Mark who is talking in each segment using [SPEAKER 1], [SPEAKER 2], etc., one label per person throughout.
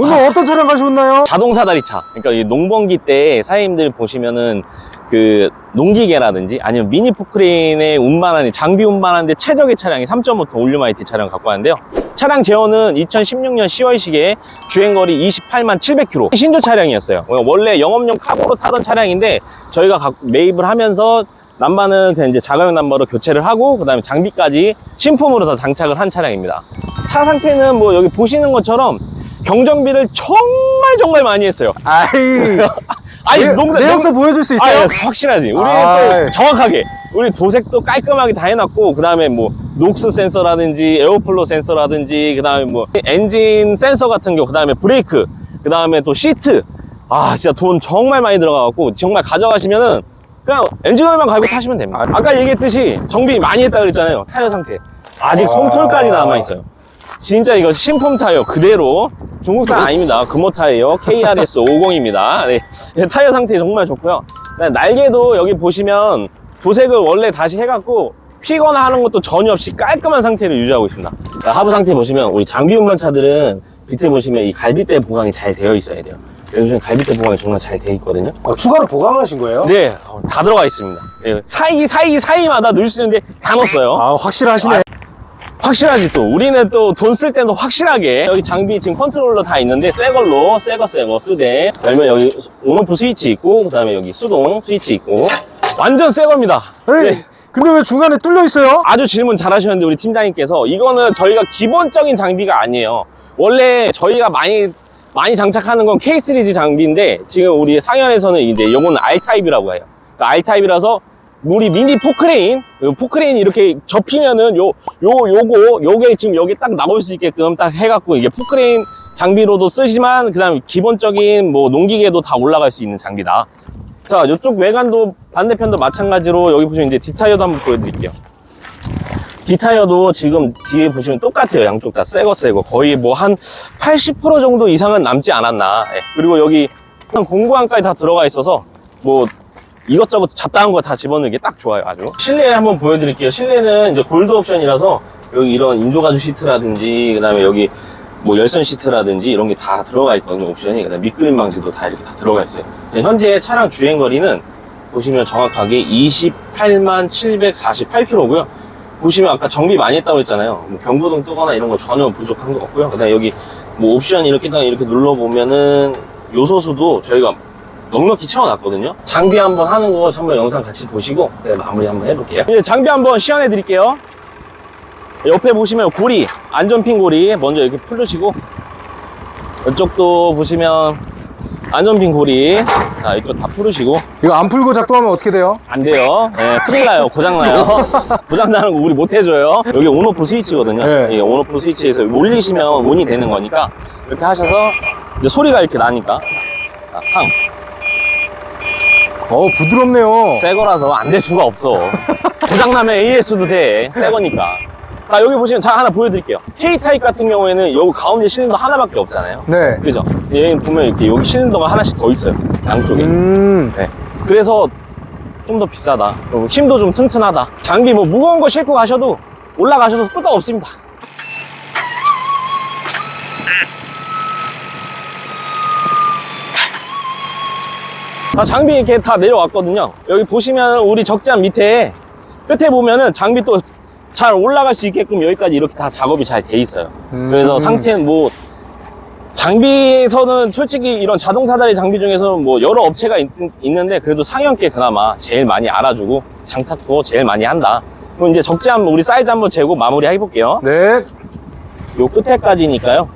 [SPEAKER 1] 오늘 어떤 차량 가져왔나요?
[SPEAKER 2] 자동사 다리차. 그러니까 이 농번기 때 사장님들 보시면은 그 농기계라든지 아니면 미니 포크레인에 운반하는 장비 운반하는데 최적의 차량이 3.5톤 올류마이티 차량 갖고 왔는데요. 차량 제어는 2016년 10월식에 주행거리 28만 700km 신조 차량이었어요. 원래 영업용 카고로 타던 차량인데 저희가 각- 매입을 하면서 남바는 그냥 이제 자가용 남바로 교체를 하고 그 다음에 장비까지 신품으로 다 장착을 한 차량입니다. 차 상태는 뭐 여기 보시는 것처럼 경정비를 정말 정말 많이 했어요.
[SPEAKER 1] 아이,
[SPEAKER 2] 아니
[SPEAKER 1] 내,
[SPEAKER 2] 농담
[SPEAKER 1] 내역서 보여줄 수 있어요?
[SPEAKER 2] 아, 확실하지. 우리는
[SPEAKER 1] 아이.
[SPEAKER 2] 또 정확하게 우리 도색도 깔끔하게 다 해놨고 그 다음에 뭐 녹스 센서라든지 에어플로 센서라든지 그 다음에 뭐 엔진 센서 같은 경우 그 다음에 브레이크 그 다음에 또 시트 아 진짜 돈 정말 많이 들어가갖고 정말 가져가시면은 그냥 엔진오일만 갈고 타시면 됩니다. 아까 얘기했듯이 정비 많이 했다 그랬잖아요. 타이어 상태 아직 솜털까지 남아 있어요. 진짜 이거 신품 타이어 그대로 중국산 아닙니다. 금호 타이어 KRS 50입니다. 네. 타이어 상태 정말 좋고요. 네, 날개도 여기 보시면 도색을 원래 다시 해갖고 피거나 하는 것도 전혀 없이 깔끔한 상태를 유지하고 있습니다. 자, 하부 상태 보시면 우리 장비 운반 차들은 밑에 보시면 이 갈비대 보강이 잘 되어 있어야 돼요. 요즘 갈비대 보강이 정말 잘 되어 있거든요.
[SPEAKER 1] 어, 추가로 보강하신 거예요?
[SPEAKER 2] 네, 어, 다 들어가 있습니다. 네, 사이 사이 사이마다 넣을 수 있는데 다 넣었어요.
[SPEAKER 1] 아, 확실하시네.
[SPEAKER 2] 확실하지 또. 우리는 또 돈 쓸 때도 확실하게. 여기 장비 지금 컨트롤러 다 있는데 새 걸로 새 거 새거 쓰되. 열면 여기 온오프 스위치 있고 그 다음에 여기 수동 스위치 있고. 완전 새 겁니다.
[SPEAKER 1] 에이,
[SPEAKER 2] 네.
[SPEAKER 1] 근데 왜 중간에 뚫려 있어요?
[SPEAKER 2] 아주 질문 잘 하셨는데 우리 팀장님께서 이거는 저희가 기본적인 장비가 아니에요. 원래 저희가 많이 많이 장착하는 건 K 시리즈 장비인데 지금 우리 상현에서는 이제 요거는 R 타입이라고 해요. 그러니까 R 타입이라서 우리 미니 포크레인 요 포크레인이 이렇게 접히면은 요 요 요거 요게 지금 여기 딱 나올 수 있게끔 딱 해갖고 이게 포크레인 장비로도 쓰지만 그다음 기본적인 뭐 농기계도 다 올라갈 수 있는 장비다. 자 이쪽 외관도 반대편도 마찬가지로 여기 보시면 이제 뒷타이어도 한번 보여드릴게요. 뒷타이어도 지금 뒤에 보시면 똑같아요. 양쪽 다 새거 새거 거의 뭐 한 80% 정도 이상은 남지 않았나. 예. 그리고 여기 한 공구함까지 다 들어가 있어서 뭐 이것저것 잡다한 거 다 집어넣기 딱 좋아요 아주. 실내 한번 보여드릴게요. 실내는 이제 골드 옵션이라서 여기 이런 인조가죽 시트라든지 그 다음에 여기 뭐 열선 시트라든지 이런 게 다 들어가 있거든요 옵션이. 그 다음에 밑그림 방지도 다 이렇게 다 들어가 있어요. 네, 현재 차량 주행 거리는 보시면 정확하게 28만 748km고요. 보시면 아까 정비 많이 했다고 했잖아요. 뭐 경고등 뜨거나 이런 거 전혀 부족한 거 없고요. 그 다음에 여기 뭐 옵션 이렇게 딱 이렇게 눌러보면은 요소수도 저희가 넉넉히 채워놨거든요. 장비 한번 하는 거 한번 영상 같이 보시고 네, 마무리 한번 해볼게요. 이제 장비 한번 시연해 드릴게요. 옆에 보시면 고리, 안전핀 고리 먼저 이렇게 풀으시고 이쪽도 보시면 안전핀 고리 자 이쪽 다 풀으시고
[SPEAKER 1] 이거 안 풀고 작동하면 어떻게 돼요?
[SPEAKER 2] 안 돼요. 예, 큰일 나요. 고장 나요. 고장 나는 거 우리 못 해줘요. 여기 온오프 스위치거든요.
[SPEAKER 1] 네.
[SPEAKER 2] 이 온오프 스위치에서 올리시면 온이 되는 거니까 이렇게 하셔서 이제 소리가 이렇게 나니까 자, 상.
[SPEAKER 1] 어, 부드럽네요.
[SPEAKER 2] 새 거라서 안 될 수가 없어. 고장나면 AS도 돼. 새 거니까. 자, 여기 보시면 자, 하나 보여드릴게요. K타입 같은 경우에는 여기 가운데 실린더 하나밖에 없잖아요.
[SPEAKER 1] 네.
[SPEAKER 2] 그죠? 얘 보면 이렇게 여기 실린더가 하나씩 더 있어요. 양쪽에.
[SPEAKER 1] 음,
[SPEAKER 2] 네. 그래서 좀 더 비싸다. 그리고 힘도 좀 튼튼하다. 장비 뭐 무거운 거 싣고 가셔도 올라가셔도 끄떡 없습니다. 자, 장비 이렇게 다 내려왔거든요. 여기 보시면 우리 적재함 밑에 끝에 보면은 장비 또 잘 올라갈 수 있게끔 여기까지 이렇게 다 작업이 잘 돼 있어요.
[SPEAKER 1] 음.
[SPEAKER 2] 그래서 상태는 뭐 장비에서는 솔직히 이런 자동 사다리 장비 중에서는 뭐 여러 업체가 있, 는데 그래도 상형께 그나마 제일 많이 알아주고 장착도 제일 많이 한다. 그럼 이제 적재 한번 우리 사이즈 한번 재고 마무리 해볼게요.
[SPEAKER 1] 네.
[SPEAKER 2] 요 끝에까지니까요.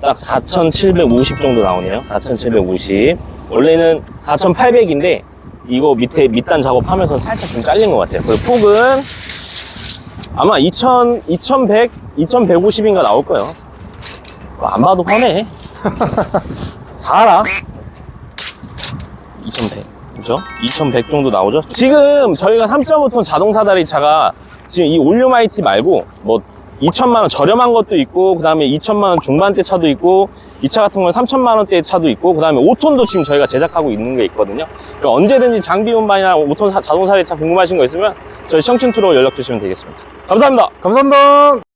[SPEAKER 2] 딱 4,750 정도 나오네요. 4,750. 원래는 4,800인데 이거 밑에 밑단 작업하면서 살짝 좀 잘린 것 같아요. 그 폭은 아마 2,000, 2,100, 2,150인가 나올 거예요. 뭐안 봐도 뻔해. 다 알아. 2,100. 그죠? 2,100 정도 나오죠? 지금 저희가 3.5톤 자동 사다리 차가 지금 이 올류마이티 말고 뭐 2천만 원 저렴한 것도 있고 그 다음에 2천만 원 중반대 차도 있고 이 차 같은 경우는 3천만 원대 차도 있고 그 다음에 5톤도 지금 저희가 제작하고 있는 게 있거든요. 그러니까 언제든지 장비 운반이나 5톤 자동 사다리 차 궁금하신 거 있으면 저희 청춘 투로 연락 주시면 되겠습니다. 감사합니다.
[SPEAKER 1] 감사합니다.